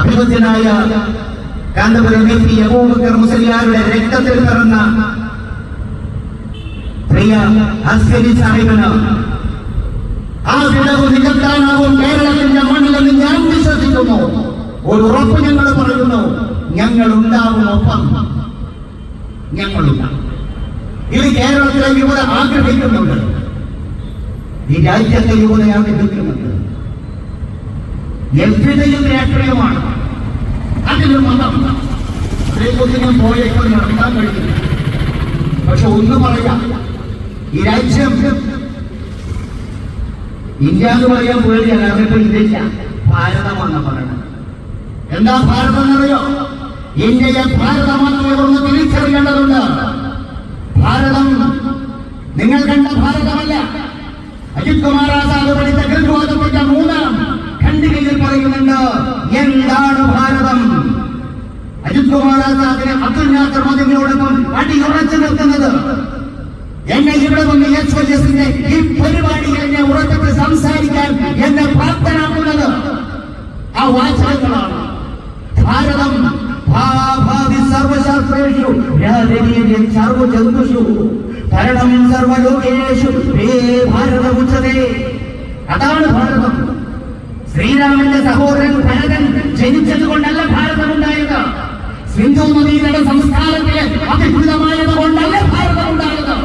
അഭിമത്യനായ Kanthapuram M P. Aboobacker മുസലിയാരുടെ രക്തത്തിൽ പിറന്ന പ്രിയ അസ്കരി സാഹിബിന് ആ വിടവ് നികത്താനാവും കേരളത്തിന്റെ മണ്ണിലെന്ന് ഞാൻ വിശ്വസിക്കുന്നു. ഒരു ഉറപ്പ് ഞങ്ങൾ പറയുന്നു ഞങ്ങൾ ഉണ്ടാവും ഒപ്പം. ഞങ്ങളുണ്ടാവും ഇത് കേരളത്തിലെ യുവത ആഗ്രഹിക്കുന്നുണ്ട്. ഈ രാജ്യത്തെ യുവത ആഗ്രഹിക്കുന്നുണ്ട്. എവിടെയും രാഷ്ട്രീയമാണ്. അതിലും മതം അതേക്കുറിച്ച് പോയേക്കും നടക്കാൻ കഴിയില്ല. പക്ഷെ ഒന്ന് പറയാം. ഈ രാജ്യം ഇന്ത്യ എന്ന് പറയാൻ പേടിയല്ല അതിപ്പോ ഇന്ത്യയില്ല ഭാരതമാണ് പറയുന്നത് എന്താ ഭാരതം എന്നറിയോ ഇന്ത്യയെ ഭാരതമാണെന്ന് ഒന്ന് തിരിച്ചറിയേണ്ടതുണ്ട്. ഭാരതം നിങ്ങൾ കണ്ട ഭാരതമല്ല. അജിത് കുമാർ ആസാദ് പഠിച്ച ഗൃഹബോധത്തിന്റെ മൂന്നാം ഖണ്ഡികയിൽ പറയുന്നുണ്ട് എന്താണ് ഭാരതം? ആസാദിനെ അബ്ദുൽ മോദിയോടൊപ്പം അടിയുറച്ചു നിർത്തുന്നത്. എന്നെ ഇവിടെ വന്ന് എസ് വൈ എസിന്റെ ഈ പരിപാടിയിൽ എന്നെ ഉറക്കത്തിൽ സംസാരിക്കാൻ എന്നെ പ്രാപ്തനാക്കുന്നത് ആ വാചകങ്ങളാണ്. ഭാരതം സർവശാസ്ത്രേഷു സർവജന്തുഷു ഭരണം സർവലോകേഷു ഭാരത ഉച്ചതേ അതാണ് ഭാരതം. ശ്രീരാമന്റെ സഹോദരൻ ഭരതൻ ജനിച്ചത് കൊണ്ടല്ല ഭാരതം ഉണ്ടായത്. സിന്ധു നദീതട സംസ്ഥാനത്തിലെ അധികൃതമായത് കൊണ്ടല്ലേ ഭാരതം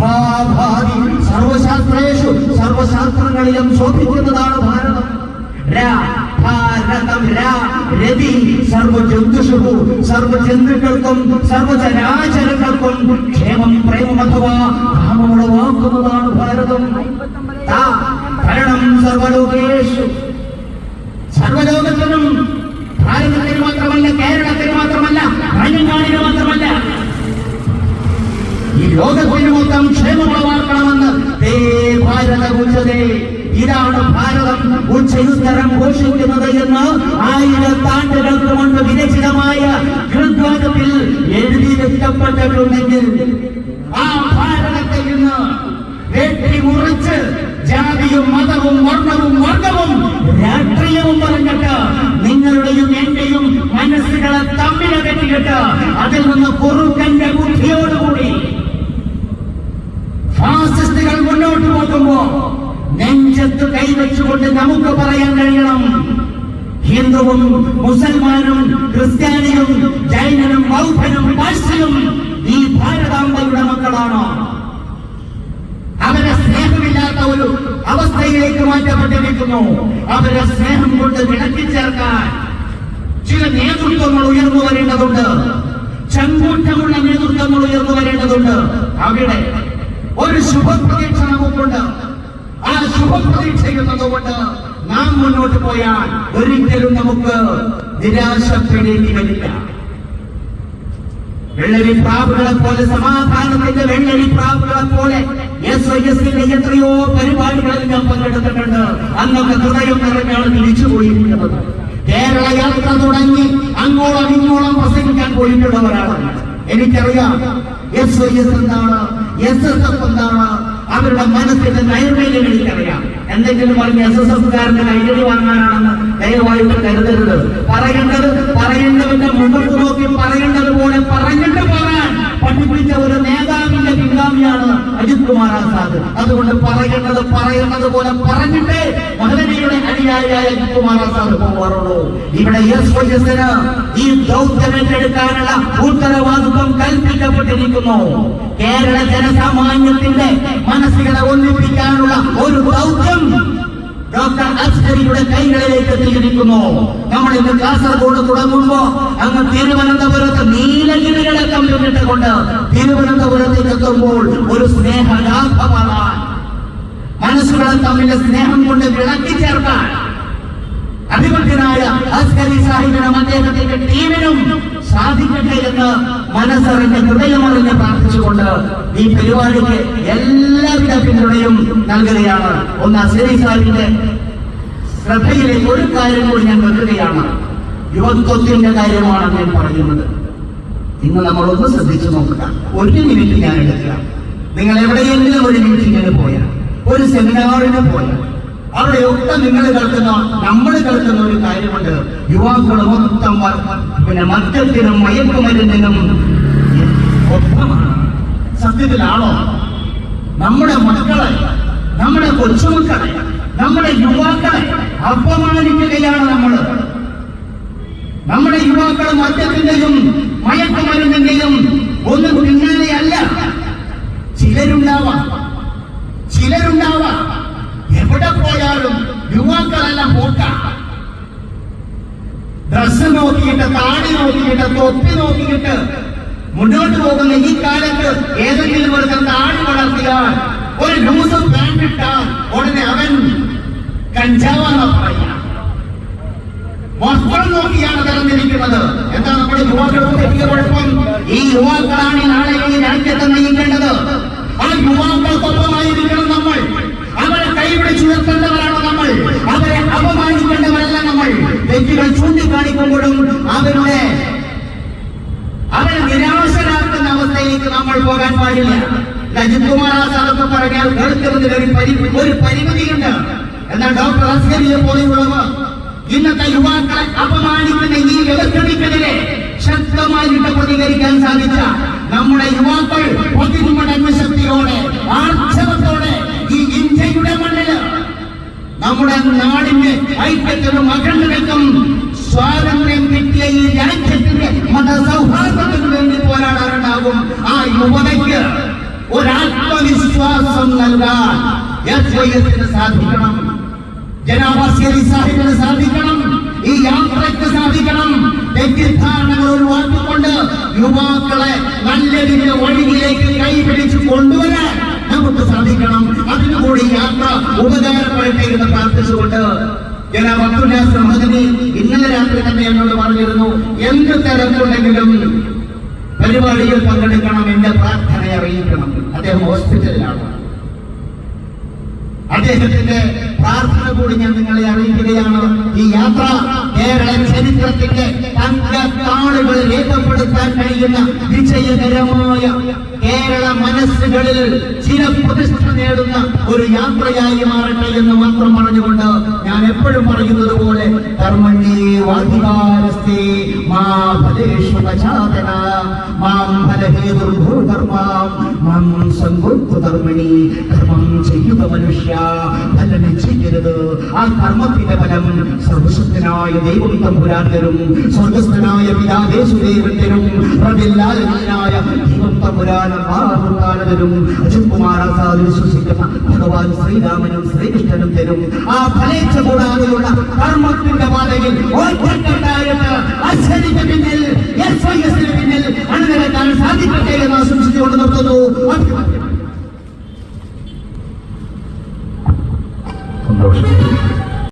ഭാഭാവി സർവശാസ്ത്രേഷു സർവശാസ്ത്രങ്ങളിലും ശോഭിക്കുന്നതാണ് ഭാരതം. ഭാരതം രാ രവി സർവജന്തുഷു സർവജന്തുക്കൾക്കും സർവചരാചരങ്ങൾക്കും ക്ഷേമം പ്രേമം അഥവാ ധാമമുളവാക്കുന്നതാണ് ഭാരതം. താ ഭരണം സർവലോകേഷു. സർവലോകത്തിനും ഭാരതത്തിന് മാത്രമല്ല കേരളത്തിൽ മാത്രമല്ല തമിഴ്നാടിന് മാത്രമല്ല. ഈ ലോകത്തിന് മൊത്തം ക്ഷേമമുളവാക്കണമെന്ന് ഭാരത ഉച്ചതേ. ഇതാണ് ഭാരതം ഉച്ചയുത്തരം ഘോഷിക്കുന്നത് എന്ന് ആയിരത്താണ്ടുകൾക്ക് മുൻപ് വിരചിതമായ ഋഗ്വേദത്തിൽ എഴുതി വെക്കപ്പെട്ടിട്ടുണ്ടെങ്കിൽ ആ ഭാരതത്തിൽ നിന്ന് വെട്ടി മുറിച്ച് ജാതിയും മതവും വർണവും വർഗവും രാഷ്ട്രീയവും പറഞ്ഞിട്ട് നിങ്ങളുടെയും എന്റെയും മനസ്സുകളെ തമ്മിലകറ്റിയിട്ട് അതിൽ നിന്ന് കുറുക്കന്റെ ബുദ്ധിയോടുകൂടി ഫാസിസ്റ്റുകൾ മുന്നോട്ട് പോകുമ്പോ നെഞ്ചത്ത് കൈവച്ചുകൊണ്ട് നമുക്ക് പറയാൻ കഴിയണം. ഹിന്ദുവും മുസൽമാനും ക്രിസ്ത്യാനിയും ജൈനനും ബൗദ്ധനും പാഴ്സ്യനും ഈ ഭാരതാംബയുടെ മക്കളാണ് അവരെ സ്നേഹമില്ലാത്ത ഒരു അവസ്ഥയിലേക്ക് മാറ്റപ്പെട്ടിരിക്കുന്നു. അവരെ സ്നേഹം കൊണ്ട് വിളക്കി ചേർക്കാൻ ചില നേതൃത്വങ്ങൾ ഉയർന്നു വരേണ്ടതുണ്ട്. ചങ്കൂറ്റമുള്ള നേതൃത്വങ്ങൾ ഉയർന്നു വരേണ്ടതുണ്ട്. അവിടെ ഒരു ശുഭപ്രതീക്ഷ നമുക്കുണ്ട് ആ ശുഭപ്രതീക്ഷയിൽ നിന്നുകൊണ്ട് നാം മുന്നോട്ട് പോയാൽ ഒരിക്കലും നമുക്ക് നിരാശപ്പെടേണ്ടി വരില്ല. വെള്ളരി പ്രാവുകളെ പോലെ സമാധാനത്തിന്റെ വെള്ളരി പ്രാവുകളെ പോലെ എസ് ഐ എസിന്റെ എത്രയോ പരിപാടികളിൽ ഞാൻ പങ്കെടുത്തിട്ടുണ്ട്. അന്നൊക്കെ ഹൃദയം നിറഞ്ഞാണ് തിരിച്ചു പോയിരിക്കുന്നത് കേരള യാത്ര തുടങ്ങി അങ്ങോളം ഇങ്ങോളം പ്രസംഗിക്കാൻ പോയിട്ടുള്ളവരാണ്. എനിക്കറിയാം എസ് ഐ എസ് എന്താണ് എസ് എസ് എഫ് എന്താണ് അവരുടെ മനസ്സിന്റെ നൈർമല്യം എനിക്കറിയാം. എന്തെങ്കിലും പറഞ്ഞ് എസ് എസ് എഫുകാരന്റെ കൈകളി വാങ്ങാനാണെന്ന് ദയവായിട്ട് കരുതരുത്. പറയേണ്ടത് പറയേണ്ടവന്റെ മുഖത്ത് നോക്കി പറയേണ്ടത് പോലെ പറഞ്ഞിട്ട് പറയാൻ പഠിപ്പിച്ച ഒരു നേതാവിന്റെ പിൻഗാമിയാണ് അജിത് കുമാർ ആസാദ്. അതുകൊണ്ട് പറയേണ്ടത് പറയേണ്ടത് പോലെ പറഞ്ഞിട്ടേ മഹനയുടെ അനുയായിയായ അജിത് കുമാർ ആസാദ് പോകാറുള്ളൂ ഇവിടെ എസ് വൈ ഈ ദൗത്യം ഏറ്റെടുക്കാനുള്ള ഉത്തരവാദിത്വം കൽപ്പിക്കപ്പെട്ടിരിക്കുന്നു. കേരള ജനസാമാന്യത്തിന്റെ മനസ്സുകളെ ഒന്നിപ്പിക്കാനുള്ള ഒരു ദൗത്യം ഡോക്ടർ അസ്കരിയുടെ കൈകളിലേക്ക് എത്തിയിരിക്കുന്നു നമ്മൾ ഇന്ന് കാസർഗോഡ് തുടങ്ങുമ്പോ അങ്ങ് തിരുവനന്തപുരത്ത് നീലഗിരികളെ തമ്മിലിട്ട് കൊണ്ട് തിരുവനന്തപുരത്തേക്ക് എത്തുമ്പോൾ ഒരു സ്നേഹലാഭമാണ് മനസ്സുകളെ തമ്മിലെ സ്നേഹം കൊണ്ട് വിളക്കി ചേർക്കാൻ അഭിമുഖ്യനായ അസ്കരി സാഹിബിനും അദ്ദേഹത്തിന്റെ ടീമിനും സാധിക്കട്ടെ എന്ന് മനസ്സറിഞ്ഞ് ഹൃദയമറിഞ്ഞ് പ്രാർത്ഥിച്ചുകൊണ്ട് ഈ പരിപാടിക്ക് എല്ലാവിധ പിന്തുണയും നൽകുകയാണ്. ഒന്ന് അസേരി സാഹിബിന്റെ ശ്രദ്ധയിലെ ഒരു കാര്യം കൂടി ഞാൻ വെക്കുകയാണ്. യുവത്വത്തിന്റെ കാര്യമാണ് ഞാൻ പറയുന്നത്. നിങ്ങൾ നമ്മളൊന്ന് ശ്രദ്ധിച്ചു നോക്കുക. ഒരു മിനിറ്റ് ഞാൻ എടുക്കുക. നിങ്ങൾ എവിടെയെങ്കിലും ഒരു മീറ്റിങ്ങിന് പോയാൽ ഒരു സെമിനാറിന് പോയാൽ അവിടെയൊക്കെ നിങ്ങൾ കേൾക്കുന്ന നമ്മൾ കേൾക്കുന്ന ഒരു കാര്യമുണ്ട്. യുവാക്കൾ മൊത്തം പിന്നെ മദ്യത്തിനും മയക്കുമരുന്നിനും സത്യത്തിലാണോ? നമ്മുടെ മക്കളെ നമ്മുടെ കൊച്ചുമക്കളെ നമ്മുടെ യുവാക്കളെ അപമാനിക്കുകയാണ് നമ്മൾ. നമ്മുടെ യുവാക്കൾ മദ്യത്തിന്റെയും മയക്കുമരുന്നിന്റെയും ഒന്നും പിന്നാലെയല്ല. ചിലരുണ്ടാവാം. ചിലരുണ്ടാവാം. എവിടെ പോയാലും യുവാക്കളെല്ലാം പോട്ട. ഡ്രസ് നോക്കിയിട്ട് താടി നോക്കിയിട്ട് തൊപ്പി നോക്കിയിട്ട് മുന്നോട്ട് പോകുന്ന ഈ കാലത്ത് ഏതെങ്കിലും ഒരു താടി വളർത്തിയാൽ ഒരു ലൂസ് പാന്റ് ഇട്ടാൽ ഉടനെ അവൻ കഞ്ചാവാന്ന പറയാ വസ്ത്രം നോക്കിയാണ് തെരഞ്ഞെടുക്കുന്നത് എന്താ നമ്മുടെ യുവാക്കൾക്ക് പറ്റിയ കുഴപ്പം? ഈ യുവാക്കളാണ് നാളെ ഈ രാജ്യത്ത് നയിക്കേണ്ടത്. ആ യുവാക്കൾക്കൊപ്പമായിരിക്കണം നമ്മൾ അവരെ കൈപിടിച്ചുയർത്തേണ്ടവരാണ് നമ്മൾ അവരെ അപമാനിക്കേണ്ടവരല്ല നമ്മൾ തെറ്റുകൾ ചൂണ്ടിക്കാണിക്കുമ്പോഴും അവരുടെ അവരെ നിരാശരാക്കുന്ന അവസ്ഥയിലേക്ക് നമ്മൾ പോകാൻ പാടില്ല. രജിത് കുമാർ ആസാദൊക്കെ പറഞ്ഞാൽ കേൾക്കുന്നതിൽ ഒരു പരിമിതി ഒരു പരിമിതിയുണ്ട്. എന്നാൽ ഡോക്ടർ അസ്കരിയെ പോലെയുള്ളവർ ഇന്നത്തെ യുവാക്കളെ അപമാനിക്കുന്ന ഈ വ്യവസ്ഥയ്ക്കെതിരെ ശക്തമായിട്ട് പ്രതികരിക്കാൻ സാധിച്ച നമ്മുടെ യുവാക്കൾ ശക്തിയോടെ ആർജവത്തോടെ ഈ ഇന്ത്യയുടെ മണ്ണിൽ നമ്മുടെ നാടിന്റെ ഐക്യത്തിനും അഖണ്ഡതയ്ക്കും സ്വാതന്ത്ര്യം കിട്ടിയ ഈ രാജ്യത്തിന്റെ മതസൗഹാർദ്ദത്തിന് വേണ്ടി പോരാടാറുണ്ടാകും. ആ യുവതയ്ക്ക് ഒരാത്മവിശ്വാസം നൽകാൻ സാധിക്കണം. ജനാവാസ്യതി സാഹിബിന് സാധിക്കണം. ഈ യാത്രയ്ക്ക് സാധിക്കണം. തെറ്റിദ്ധാരണകൾ ഒഴിവാക്കിക്കൊണ്ട് യുവാക്കളെ നല്ല രീതിയിൽ വഴിയിലേക്ക് കൈപിടിച്ച് കൊണ്ടുവരാൻ നമുക്ക് സാധിക്കണം. അതിനുകൂടി യാത്ര ഉപകാരപ്പെടട്ടെ എന്ന് പ്രാർത്ഥിച്ചുകൊണ്ട് അബ്ദുൽ നാസർ മദനി ഇന്നലെ രാത്രി തന്നെ എന്നോട് പറഞ്ഞിരുന്നു എന്ത് തരത്തിലുണ്ടെങ്കിലും പരിപാടിയിൽ പങ്കെടുക്കണം എന്റെ പ്രാർത്ഥന അറിയിക്കണം. അദ്ദേഹം ഹോസ്പിറ്റലിലാണ്. അദ്ദേഹത്തിന്റെ പ്രാർത്ഥന കൂടി ഞാൻ നിങ്ങളെ അറിയിക്കുകയാണ്. ഈ യാത്ര കേരള ചരിത്രത്തിന്റെ തങ്കത്താളുകൾ രേഖപ്പെടുത്താൻ കഴിയുന്ന വിജയകരമായ കേരള മനസ്സുകളിൽ ചില പ്രതിഷ്ഠ നേടുന്ന ഒരു യാത്രയായി മാറട്ടെ എന്ന് മാത്രം പറഞ്ഞുകൊണ്ട് ഞാൻ എപ്പോഴും പറയുന്നത് പോലെ കർമ്മണ്യേ വാധികാരസ്തേ മാ കർമ്മം ചെയ്യുക മനുഷ്യ ഫലം ചെയ്യരുത് ആ കർമ്മത്തിന്റെ ഫലം സർവശക്തനായ ദൈവം തമ്പുരാൻ തരും സ്വർഗസ്ഥനായ പിതാദേശുദേവൻ തരും റബില്ലാലനായ ദൈവം തമ്പുരാൻ മാറുത്താൻ തരും അജിത്കുമാർ വിശ്വസിക്കുന്ന ഭഗവാൻ ശ്രീരാമനും ശ്രീകൃഷ്ണനും തരും. ആ ഫലേച്ഛ കൂടാതെയുള്ള കർമ്മത്തിന്റെ പാതയിൽ ഒറ്റക്കെട്ടായിട്ട് അശ്വതിക്ക് പിന്നിൽ പിന്നിൽ അണിനിരക്കാൻ സാധിക്കട്ടെ എന്ന് ആശംസിച്ചുകൊണ്ട് നിർത്തുന്നു. não